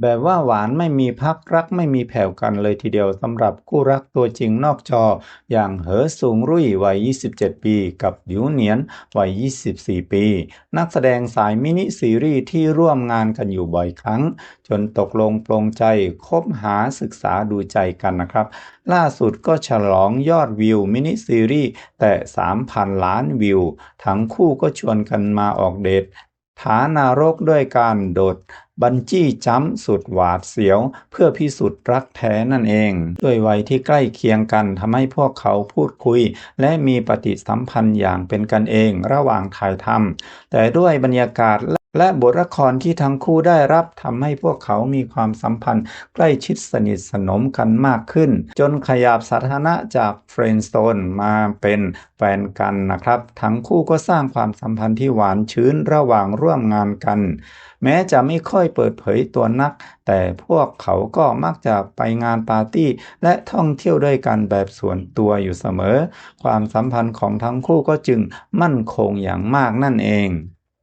แบบว่าหวานไม่มีพักรักไม่มีแผ่วกันเลยทีเดียวสำหรับคู่รักตัวจริงนอกจอ อย่างเหอสูงรุ่ยวัย 27 ปี กับหยูเหนียนวัย 24 ปี นักแสดงสายมินิซีรีส์ที่ร่วมงานกันอยู่บ่อยครั้ง จนตกลงปลงใจคบหาศึกษาดูใจกันนะครับ ล่าสุดก็ฉลองยอดวิวมินิซีรีส์แต่ 3,000 ล้านวิว ทั้งคู่ก็ชวนกันมาออกเดทฐานารกด้วยการโดด บันจี้จัมสุดหวาดเสียว เพื่อพิสูจน์รักแท้นั่นเอง ด้วยวัยที่ใกล้เคียงกันทำให้พวกเขาพูดคุย และมีปฏิสัมพันธ์อย่างเป็นกันเองระหว่างถ่ายทำแต่ด้วยบรรยากาศ และบทละครที่ทั้งคู่ได้รับทำให้พวกเขามีความสัมพันธ์ ใกล้ชิดสนิทสนมกันมากขึ้น จนขยับสถานะจากเฟรนด์สโตนมาเป็นแฟนกันนะครับ ทั้งคู่ก็สร้างความสัมพันธ์ที่หวานชื้นระหว่างร่วมงานกัน แม้จะไม่ค่อยเปิดเผยตัวนัก แต่พวกเขาก็มักจะไปงานปาร์ตี้ และท่องเที่ยวด้วยกันแบบส่วนตัวอยู่เสมอ ความสัมพันธ์ของทั้งคู่ก็จึงมั่นคงอย่างมากนั่นเอง